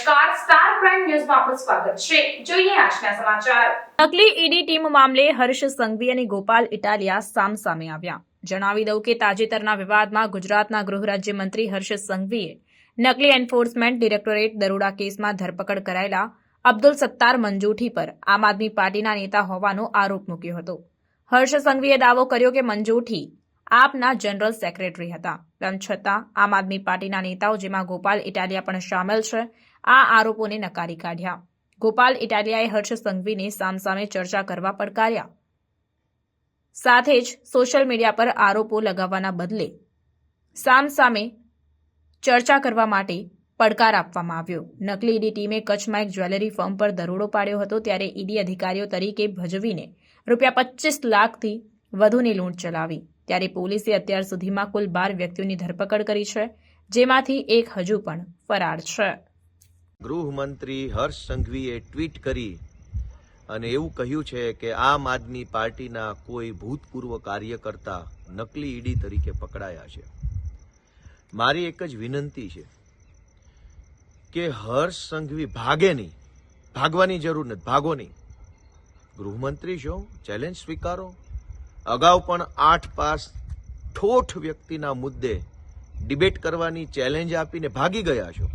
નમસ્કાર star prime ન્યૂઝમાં આપનું સ્વાગત છે જોઈએ આજના સમાચાર નકલી ઈડી ટીમ મામલે હર્ષ સંઘવી અને ગોપાલ ઇટાલિયા સામસામે આવ્યા જણાવી દઉં કે તાજેતરના વિવાદમાં ગુજરાતના ગૃહ રાજ્યમંત્રી હર્ષ સંઘવીએ નકલી એન્ફોર્સમેન્ટ ડિરેક્ટોરેટ દરોડા કેસમાં ધરપકડ કરાયેલા અબ્દુલ સત્તાર મંજૂઠી પર આમ આદમી પાર્ટીના નેતા હોવાનો આરોપ મૂક્યો હતો હર્ષ સંઘવીએ દાવો કર્યો કે મંજૂઠી આપના જનરલ સેક્રેટરી હતા. તેમ છતાં આમ આદમી પાર્ટીના નેતાઓ જેમાં ગોપાલ ઇટાલિયા પણ સામેલ છે, આ આરોપોને નકારી કાઢ્યા. ગોપાલ ઇટાલિયાએ હર્ષ સંઘવીને સામસામે ચર્ચા કરવા પડકાર્યા. સાથે જ સોશિયલ મીડિયા પર આરોપો લગાવવાના બદલે સામસામે ચર્ચા કરવા માટે પડકાર આપવામાં આવ્યો. નકલી ઈડી ટીમે કચ્છમાં એક જ્વેલરી ફર્મ પર દરોડો પાડ્યો હતો ત્યારે ઈડી અધિકારીઓ તરીકે ભજવીને રૂપિયા પચીસ લાખથી વધુની લૂંટ ચલાવી. ત્યારે પોલીસે અત્યાર સુધીમાં કુલ બાર વ્યક્તિઓની ધરપકડ કરી છે, જેમાંથી એક હજુ પણ ફરાર છે. ગૃહમંત્રી હર્ષ સંઘવીએ ટ્વીટ કરી અને એવું કહ્યું છે કે આમ આદમી પાર્ટીના કોઈ ભૂતપૂર્વ કાર્યકર્તા નકલી ઈડી તરીકે પકડાયા છે. મારી એક જ વિનંતી છે કે હર્ષ સંઘવી ભાગે નહીં, ભાગવાની જરૂર નથી, ભાગો નહીં. ગૃહમંત્રી છો ચેલેન્જ સ્વીકારો? અગાઉ પણ આઠ પાસ ઠોઠ વ્યક્તિના મુદ્દે ડિબેટ કરવાની ચેલેન્જ આપીને ભાગી ગયા છો.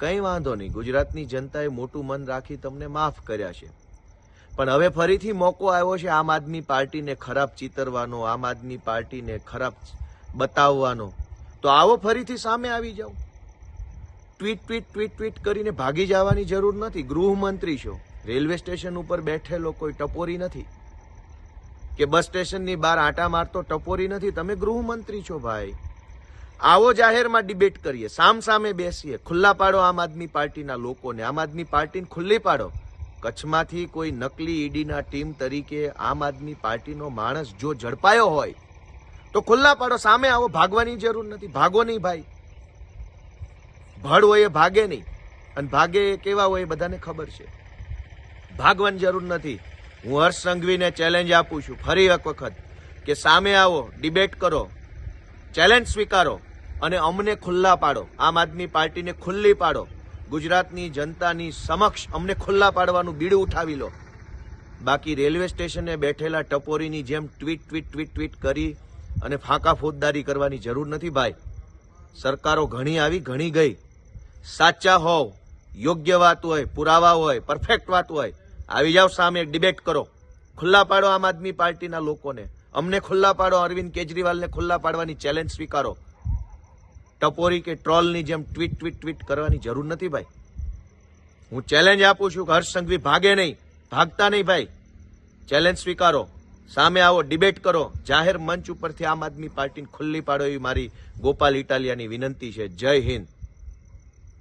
કંઈ વાંધો નહીં, ગુજરાતની જનતાએ મોટું મન રાખી તમને માફ કર્યા છે. પણ હવે ફરીથી મોકો આવ્યો છે આમ આદમી પાર્ટીને ખરાબ ચિતરવાનો, આમ આદમી પાર્ટીને ખરાબ બતાવવાનો. તો આવો ફરીથી સામે આવી જાઓ. ટ્વીટ ટ્વીટ ટ્વીટ ટ્વીટ કરીને ભાગી જવાની જરૂર નથી. ગૃહમંત્રી છો. રેલવે સ્ટેશન ઉપર બેઠેલો કોઈ ટપોરી નથી. કે બસ સ્ટેશનની બહાર આટા મારતો ટપોરી નથી. તમે ગૃહમંત્રી છો ભાઈ. આવો જાહેરમાં ડિબેટ કરીએ. સામ સામે બેસીએ. ખુલ્લા પાડો આમ આદમી પાર્ટીના લોકોને. આમ આદમી પાર્ટીને ખુલ્લી પાડો. કચ્છમાંથી કોઈ નકલી ઈડીના ટીમ તરીકે આમ આદમી પાર્ટીનો માણસ જો ઝડપાયો હોય, તો ખુલ્લા પાડો. સામે આવો. ભાગવાની જરૂર નથી. ભાગો નહીં ભાઈ. ભડ હોય એ ભાગે નહીં. અને ભાગે એ કેવા હોય એ બધાને ખબર છે. ભાગવાની જરૂર નથી. હું હર્ષ સંઘવીને ચેલેન્જ આપું છું. ફરી એક વખત કે સામે આવો ડિબેટ કરો ચેલેન્જ સ્વીકારો અને અમને ખુલ્લા પાડો. આમ આદમી પાર્ટીને ખુલ્લી પાડો. ગુજરાતની જનતાની સમક્ષ અમને ખુલ્લા પાડવાનું બીડું ઉઠાવી લો. બાકી રેલવે સ્ટેશને બેઠેલા ટપોરીની જેમ ટ્વીટ ટ્વીટ ટ્વીટ ટ્વીટ કરી અને ફાંકા ફોજદારી કરવાની જરૂર નથી ભાઈ. સરકારો ઘણી આવી, ઘણી ગઈ. સાચા હોવ, યોગ્ય વાત હોય, પુરાવા હોય પરફેક્ટ વાત હોય આવી જાઓ, સામે ડિબેટ કરો. ખુલ્લા પાડો આમ આદમી પાર્ટીના લોકોને. અમને ખુલ્લા પાડો, અરવિંદ કેજરીવાલને ખુલ્લા પાડવાની ચેલેન્જ સ્વીકારો. ટપોરી કે ટ્રોલની જેમ ટ્વીટ ટ્વીટ ટ્વીટ કરવાની જરૂર નથી ભાઈ. હું ચેલેન્જ આપું છું કે હર્ષ સંઘવી ભાગે નહીં. ભાગતા નહીં ભાઈ. ચેલેન્જ સ્વીકારો. સામે આવો ડિબેટ કરો. જાહેર મંચ ઉપરથી આમ આદમી પાર્ટીને ખુલ્લી પાડો એવી મારી ગોપાલ ઇટાલિયાની વિનંતી છે. જય હિન્દ.